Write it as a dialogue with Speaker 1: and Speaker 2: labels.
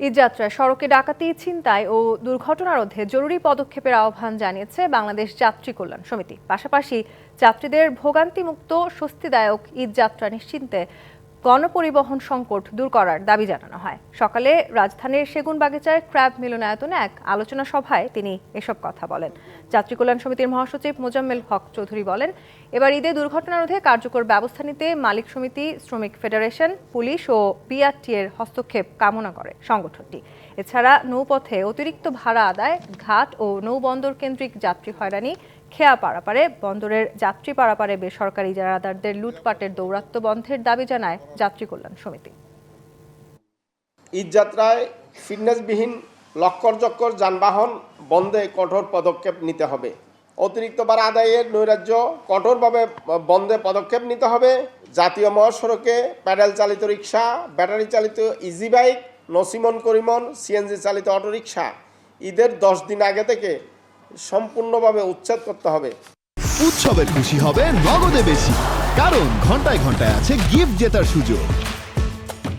Speaker 1: ঈদযাত্রায় সড়কে ডাকাতি চিন্তায় ও দুর্ঘটনা রোধে জরুরি পদক্ষেপের আহ্বান জানিয়েছে বাংলাদেশ যাত্রী কল্যাণ সমিতি। পাশাপাশি যাত্রীদের ভোগান্তিমুক্ত, স্বস্তিদায়ক ঈদ যাত্রা নিশ্চিন্তে গণপরিবহন সংকট দূর করার দাবি জানানো হয়। সকালে রাজধানীর সেগুনবাগিচায় ক্র্যাব মিলনায়তনে এক আলোচনা সভায় তিনি এসব কথা বলেন। যাত্রী কল্যাণ সমিতির মহাসচিব মোজাম্মেল হক চৌধুরী বলেন, এবার ঈদে দুর্ঘটনা রোধে কার্যকর ব্যবস্থা নিতে মালিক সমিতি, শ্রমিক ফেডারেশন, পুলিশ ও বিআরটি এর হস্তক্ষেপ কামনা করে সংগঠনটি। এছাড়া নৌপথে অতিরিক্ত ভাড়া আদায়, ঘাট ও নৌবন্দর কেন্দ্রিক যাত্রী হয়রানি খেয়া পারাপারে বন্দরের যাত্রী পারাপারে বেসরকারি ইজারাদারদের লুটপাটের দৌরাত্ম্য বন্ধের দাবি জানায় যাত্রী কল্যাণ সমিতি।
Speaker 2: ঈদযাত্রায় ফিটনেসবিহীন লক্কর যানবাহন বন্ধে কঠোর পদক্ষেপ নিতে হবে। অতিরিক্ত ভাড়া আদায়ের নৈরাজ্য কঠোরভাবে বন্ধে পদক্ষেপ নিতে হবে। জাতীয় মহাসড়কে প্যাডেল চালিত রিক্সা ব্যাটারি চালিত ইজি বাইক নসিমন করিমন, সিএনজি চালিত অটোরিকশা। ঈদের দশ দিন আগে থেকে সম্পূর্ণভাবে উচ্ছেদ করতে হবে।
Speaker 3: উৎসবে খুশি হবে নগদে বেশি, কারণ ঘন্টায় ঘন্টায় আছে গিফট জেতার সুযোগ।